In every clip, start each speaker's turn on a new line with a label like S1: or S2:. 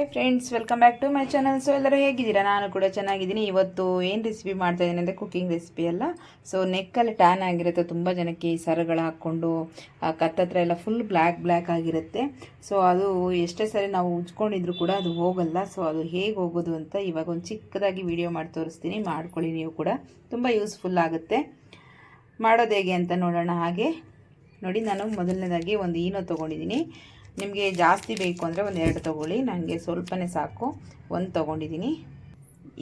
S1: Hi friends welcome back to my channel so ಎಲ್ಲರೂ ಹೇಗಿದ್ದೀರಾ? ನಾನು ಕೂಡ ಚೆನ್ನಾಗಿದ್ದೀನಿ. ಇವತ್ತು ಏನು ರೆಸಿಪಿ ಮಾಡ್ತಾ ಇದ್ದೀನಿ ಅಂದರೆ ಕುಕ್ಕಿಂಗ್ ರೆಸಿಪಿ ಅಲ್ಲ. ಸೊ ನೆಕ್ಕಲ್ಲಿ ಟ್ಯಾನ್ ಆಗಿರುತ್ತೆ. ತುಂಬ ಜನಕ್ಕೆ ಈ ಸರಗಳು ಹಾಕ್ಕೊಂಡು ಕತ್ತತ್ರ ಎಲ್ಲ ಫುಲ್ ಬ್ಲ್ಯಾಕ್ ಬ್ಲ್ಯಾಕ್ ಆಗಿರುತ್ತೆ. ಸೊ ಅದು ಎಷ್ಟೇ ಸರಿ ನಾವು ಉಜ್ಕೊಂಡಿದ್ರು ಕೂಡ ಅದು ಹೋಗಲ್ಲ. ಸೊ ಅದು ಹೇಗೆ ಹೋಗೋದು ಅಂತ ಇವಾಗ ಒಂದು ಚಿಕ್ಕದಾಗಿ ವಿಡಿಯೋ ಮಾಡಿ ತೋರಿಸ್ತೀನಿ. ಮಾಡ್ಕೊಳ್ಳಿ ನೀವು ಕೂಡ. ತುಂಬ ಯೂಸ್ಫುಲ್ ಆಗುತ್ತೆ. ಮಾಡೋದು ಹೇಗೆ ಅಂತ ನೋಡೋಣ ಹಾಗೆ. ನೋಡಿ, ನಾನು ಮೊದಲನೇದಾಗಿ ಒಂದು ಈನೋ ತೊಗೊಂಡಿದ್ದೀನಿ. ನಿಮಗೆ ಜಾಸ್ತಿ ಬೇಕು ಅಂದರೆ ಒಂದು ಎರಡು ತೊಗೊಳ್ಳಿ. ನನಗೆ ಸ್ವಲ್ಪನೇ ಸಾಕು. ಒಂದು ತೊಗೊಂಡಿದ್ದೀನಿ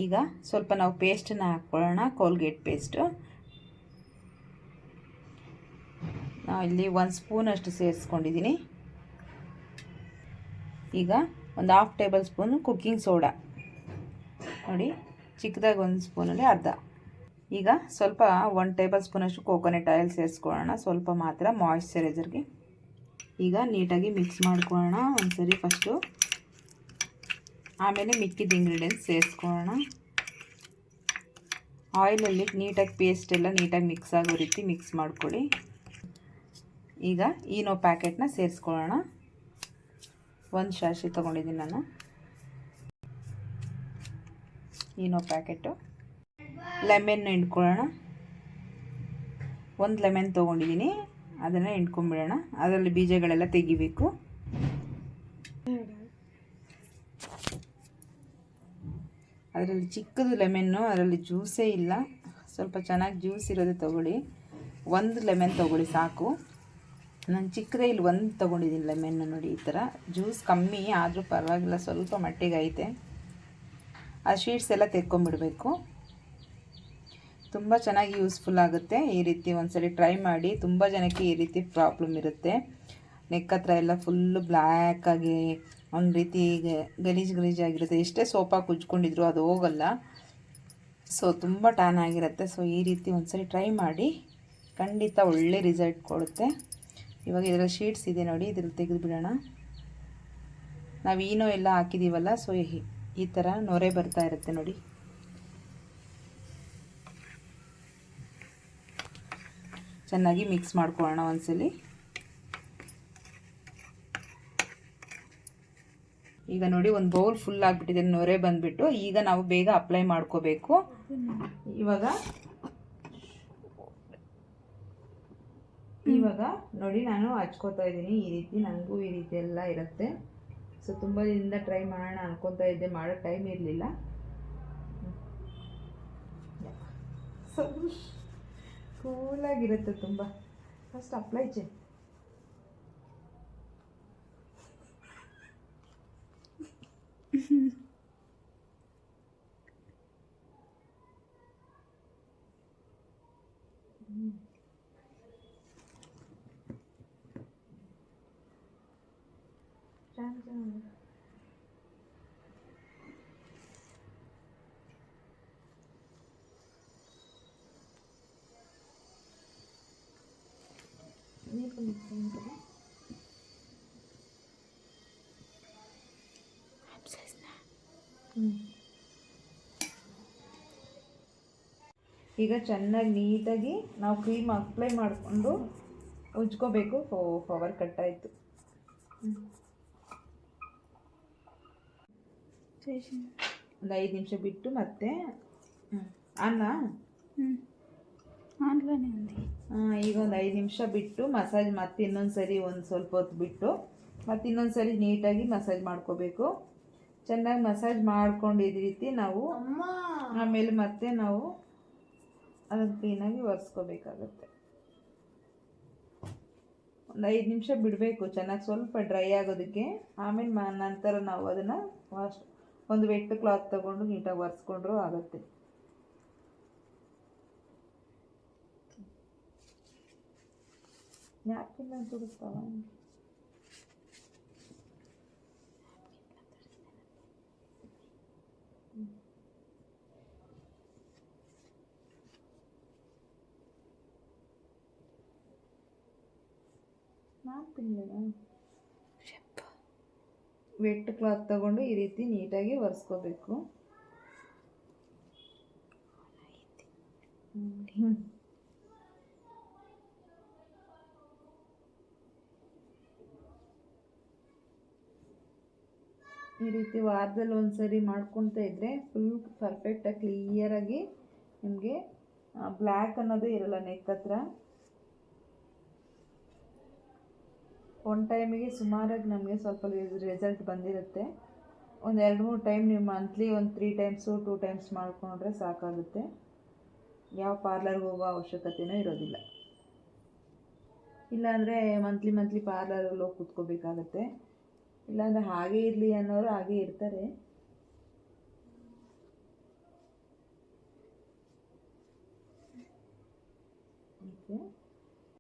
S1: ಈಗ ಸ್ವಲ್ಪ ನಾವು ಪೇಸ್ಟನ್ನು ಹಾಕ್ಕೊಳ್ಳೋಣ ಕೋಲ್ಗೇಟ್ ಪೇಸ್ಟು ನಾವು ಇಲ್ಲಿ ಒಂದು ಸ್ಪೂನಷ್ಟು ಸೇರಿಸ್ಕೊಂಡಿದ್ದೀನಿ ಈಗ ಒಂದು half tablespoon cooking soda ನೋಡಿ, ಚಿಕ್ಕದಾಗಿ ಒಂದು ಸ್ಪೂನಲ್ಲಿ ಅರ್ಧ. ಈಗ ಸ್ವಲ್ಪ ಒಂದು ಟೇಬಲ್ ಸ್ಪೂನಷ್ಟು ಕೋಕೋನಟ್ ಆಯಿಲ್ ಸೇರಿಸ್ಕೊಳ್ಳೋಣ. ಸ್ವಲ್ಪ ಮಾತ್ರ ಮಾಯಿಶ್ಚರೈಸರ್ಗೆ ಈಗ ನೀಟಾಗಿ ಮಿಕ್ಸ್ ಮಾಡ್ಕೊಳ್ಳೋಣ ಒಂದ್ಸರಿ ಫಸ್ಟು ಆಮೇಲೆ ಮಿಕ್ಕಿದ ಇಂಗ್ರೀಡಿಯೆಂಟ್ಸ್ ಸೇರಿಸ್ಕೊಳ್ಳೋಣ. ಆಯಿಲಲ್ಲಿ ನೀಟಾಗಿ ಪೇಸ್ಟ್ ಎಲ್ಲ ನೀಟಾಗಿ ಮಿಕ್ಸ್ ಆಗೋ ರೀತಿ ಮಿಕ್ಸ್ ಮಾಡ್ಕೊಳ್ಳಿ. ಈಗ ಈನೋ ಪ್ಯಾಕೆಟ್ನ ಸೇರಿಸ್ಕೊಳ್ಳೋಣ. ಒಂದು ಶಾಶಿ ತೊಗೊಂಡಿದ್ದೀನಿ ನಾನು. ಈನೋ ಪ್ಯಾಕೆಟು ಲೆಮೆನ್ ಹಿಂಡ್ಕೊಳ್ಳೋಣ. ಒಂದು ಲೆಮೆನ್ ತೊಗೊಂಡಿದ್ದೀನಿ. ಅದನ್ನು ಇಟ್ಕೊಂಡ್ಬಿಡೋಣ ಅದರಲ್ಲಿ ಬೀಜಗಳೆಲ್ಲ ತೆಗಿಬೇಕು. ಅದರಲ್ಲಿ ಚಿಕ್ಕದು ಲೆಮೆನ್ನು ಅದರಲ್ಲಿ ಜ್ಯೂಸೇ ಇಲ್ಲ. ಸ್ವಲ್ಪ ಚೆನ್ನಾಗಿ ಜ್ಯೂಸ್ ಇರೋದು ತೊಗೊಳ್ಳಿ. ಒಂದು ಲೆಮೆನ್ ತೊಗೊಳ್ಳಿ ಸಾಕು. ನಾನು ಚಿಕ್ಕದೇ ಇಲ್ಲಿ ಒಂದು ತೊಗೊಂಡಿದ್ದೀನಿ ಲೆಮೆನ್ನು ನೋಡಿ ಈ ಥರ ಜ್ಯೂಸ್ ಕಮ್ಮಿ, ಆದರೂ ಪರವಾಗಿಲ್ಲ, ಸ್ವಲ್ಪ ಮಟ್ಟಿಗೆ ಐತೆ ಆ ಶೀಟ್ಸ್ ಎಲ್ಲ ತೆಕ್ಕೊಂಬಿಡಬೇಕು ತುಂಬ ಚೆನ್ನಾಗಿ ಯೂಸ್ಫುಲ್ ಆಗುತ್ತೆ. ಈ ರೀತಿ ಒಂದ್ಸಲಿ ಟ್ರೈ ಮಾಡಿ ತುಂಬ ಜನಕ್ಕೆ ಈ ರೀತಿ ಪ್ರಾಬ್ಲಮ್ ಇರುತ್ತೆ. ನೆಕ್ ಹತ್ರ ಎಲ್ಲ ಫುಲ್ಲು ಬ್ಲ್ಯಾಕಾಗಿ ಒಂದು ರೀತಿ ಗಲೀಜು ಆಗಿರುತ್ತೆ. ಎಷ್ಟೇ ಸೋಪಾಗಿ ಉಜ್ಕೊಂಡಿದ್ರು ಅದು ಹೋಗಲ್ಲ. ಸೊ ತುಂಬ ಟ್ಯಾನ್ ಆಗಿರುತ್ತೆ. ಸೊ ಈ ರೀತಿ ಒಂದ್ಸರಿ ಟ್ರೈ ಮಾಡಿ ಖಂಡಿತ ಒಳ್ಳೆ ರಿಸಲ್ಟ್ ಕೊಡುತ್ತೆ. ಇವಾಗ ಇದರ ಶೀಟ್ಸ್ ಇದೆ ನೋಡಿ, ಇದ್ರಲ್ಲಿ ತೆಗೆದು ಬಿಡೋಣ. ನಾವು ಏನೋ ಎಲ್ಲ ಹಾಕಿದ್ದೀವಲ್ಲ ಸೊ ಈ ಥರ ನೊರೆ ಬರ್ತಾ ಇರುತ್ತೆ ನೋಡಿ. ಚೆನ್ನಾಗಿ ಮಿಕ್ಸ್ ಮಾಡ್ಕೊಳ್ಳೋಣ ಒಂದ್ಸಲಿ. ಈಗ ನೋಡಿ ಒಂದು ಬೌಲ್ ಫುಲ್ ಆಗಿಬಿಟ್ಟಿದೆ, ನೊರೆ ಬಂದುಬಿಟ್ಟು. ಈಗ ನಾವು ಬೇಗ ಅಪ್ಲೈ ಮಾಡ್ಕೋಬೇಕು. ಇವಾಗ ಇವಾಗ ನೋಡಿ ನಾನು ಹಚ್ಕೋತಾ ಇದ್ದೀನಿ. ಈ ರೀತಿ ನನಗೂ ಈ ರೀತಿ ಎಲ್ಲ ಇರುತ್ತೆ. ಸೊ ತುಂಬ ದಿನದಿಂದ ಟ್ರೈ ಮಾಡೋಣ ಅನ್ಕೊತಾ ಇದ್ದೆ. ಮಾಡೋ ಟೈಮ್ ಇರಲಿಲ್ಲ. ಕೂಲಾಗಿರುತ್ತೆ ತುಂಬ. ಫಸ್ಟ್ ಅಪ್ಲೈ ಚೆ ನೀರು ಮಿಕ್ಸ್ ಈಗ ಚೆನ್ನಾಗಿ ನೀಟಾಗಿ ನಾವು ಕ್ರೀಮ್ ಅಪ್ಲೈ ಮಾಡಿಕೊಂಡು ಉಜ್ಕೋಬೇಕು ಫವರ್ ಪವರ್ ಕಟ್ ಆಯಿತು ಒಂದು ಐದು ನಿಮಿಷ ಬಿಟ್ಟು ಮತ್ತೆ ಅನ್ನ.
S2: ఉంది
S1: ಈಗ ಒಂದು ಐದು ನಿಮಿಷ ಬಿಟ್ಟು ಮಸಾಜ್ ಮತ್ತೆ ಇನ್ನೊಂದು ಸರಿ ಒಂದು ಸ್ವಲ್ಪ ಹೊತ್ತು ಬಿಟ್ಟು ಮತ್ತೆ ಇನ್ನೊಂದು ಸರಿ ನೀಟಾಗಿ ಮಸಾಜ್ ಮಾಡ್ಕೋಬೇಕು. ಚೆನ್ನಾಗಿ ಮಸಾಜ್ ಮಾಡ್ಕೊಂಡಿದ ರೀತಿ ನಾವು ಆಮೇಲೆ ಮತ್ತೆ ನಾವು ಅದನ್ನು ಕ್ಲೀನಾಗಿ ಒರೆಸ್ಕೋಬೇಕಾಗತ್ತೆ. ಒಂದು ಐದು ನಿಮಿಷ ಬಿಡಬೇಕು ಚೆನ್ನಾಗಿ ಸ್ವಲ್ಪ ಡ್ರೈ ಆಗೋದಕ್ಕೆ. ಆಮೇಲೆ ನಂತರ ನಾವು ಅದನ್ನು ವಾಶ್ ಒಂದು ವೆಟ್ ಕ್ಲಾತ್ ತಗೊಂಡು ನೀಟಾಗಿ ಒರೆಸ್ಕೊಂಡ್ರೂ ಆಗುತ್ತೆ. ನ್ಯಾಪ್ಕಿನ್ ತುಡಿಸ್ತಾವ ವೆಟ್ ಕ್ಲಾತ್ ತಗೊಂಡು ಈ ರೀತಿ ನೀಟಾಗಿ ಒರೆಸ್ಕೋಬೇಕು ಹ್ಞೂ ಈ ರೀತಿ ವಾರದಲ್ಲಿ ಒಂದು ಸರಿ ಮಾಡ್ಕೊತಾ ಇದ್ದರೆ ಫುಲ್ ಪರ್ಫೆಕ್ಟಾಗಿ ಕ್ಲಿಯರಾಗಿ ನಿಮಗೆ ಬ್ಲ್ಯಾಕ್ ಅನ್ನೋದು ಇರಲ್ಲ ನೆಕ್ ಹತ್ರ. ಒಂದು ಟೈಮಿಗೆ ಸುಮಾರಾಗಿ ನಮಗೆ ಸ್ವಲ್ಪ ರಿಸಲ್ಟ್ ಬಂದಿರುತ್ತೆ. ಒಂದು ಎರಡು ಮೂರು ಟೈಮ್ ನೀವು ಮಂತ್ಲಿ ಒಂದು ತ್ರೀ ಟೈಮ್ಸು ಟೂ ಟೈಮ್ಸ್ ಮಾಡಿಕೊಂಡ್ರೆ ಸಾಕಾಗುತ್ತೆ. ಯಾವ ಪಾರ್ಲರ್ಗೆ ಹೋಗೋ ಅವಶ್ಯಕತೆಯೂ ಇರೋದಿಲ್ಲ. ಇಲ್ಲಾಂದರೆ ಮಂತ್ಲಿ ಮಂತ್ಲಿ ಪಾರ್ಲರಲ್ಲಿ ಹೋಗಿ ಕೂತ್ಕೋಬೇಕಾಗತ್ತೆ. ಇಲ್ಲಾಂದರೆ ಹಾಗೆ ಇರಲಿ ಅನ್ನೋರು ಹಾಗೆ ಇರ್ತಾರೆ.